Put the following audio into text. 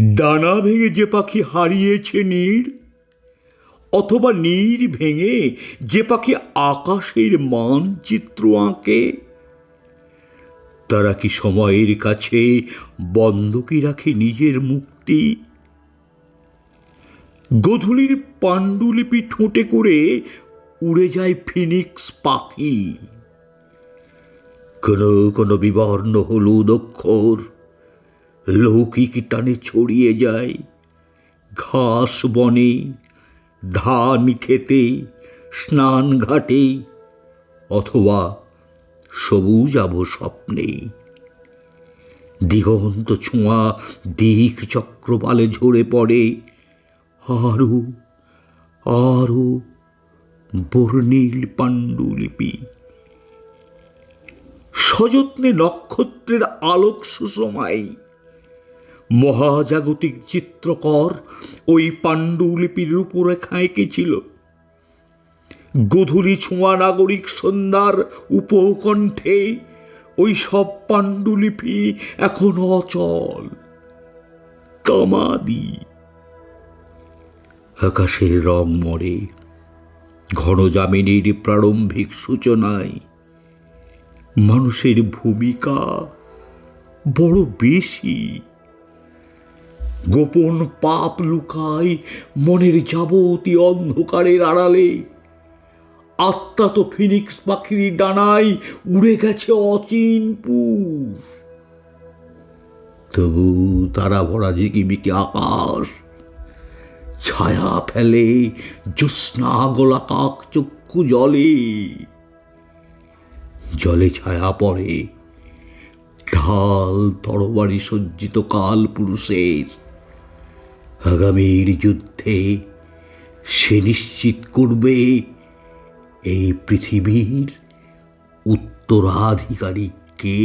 ডানা ভেঙে যে পাখি হারিয়েছে নীর, অথবা নীর ভেঙে যে পাখি আকাশের মানচিত্র আঁকে, তারা কি সময়ের কাছে বন্ধকি রাখে নিজের মুক্তি? গধূলির পাণ্ডুলিপি ঠোঁটে করে উড়ে যায় ফিনিক্স পাখি। কোনো কোনো বিবর্ণ হলুদ অক্ষর লৌকিক টানে ছড়িয়ে যায়। ঘাস বনে, ধান খেতে, স্নান ঘাটে, অথবা সবুজ আব স্বপ্নে দিগন্ত ছোঁয়া দিক চক্রবালে ঝরে পড়ে। আরও আরও বর্ণিল পাণ্ডুলিপি। সযত্নে নক্ষত্রের আলোক সুষমায় মহাজাগতিক চিত্রকর ওই পাণ্ডুলিপির রূপরেখা এঁকেছিল গধূলি ছোঁয়া নাগরিক সন্ধ্যার উপকণ্ঠে ওই সব পাণ্ডুলিপি এখন অচল। তামাদি। আকাশের রং মরে, ঘন জামিনীর প্রারম্ভিক সূচনায় মানুষের ভূমিকা বড় বেশি। গোপন পাপ লুকায় মনের যাবতীয় অন্ধকারের আড়ালে। আত্মা তো ফিনিক্স পাখির ডানায় উড়ে গেছে অচিনপুর তবু তারা ভরা ঝিকিমিকি আকাশ, ছায়া ফেলে জ্যোৎস্না গোলাকাক চক্ষু জলে। জলে ছায়া পড়ে, ঢাল তরবারি সজ্জিত কাল পুরুষের। আগামীর যুদ্ধে সে নিশ্চিত করবে এই পৃথিবীর উত্তরাধিকারী কে?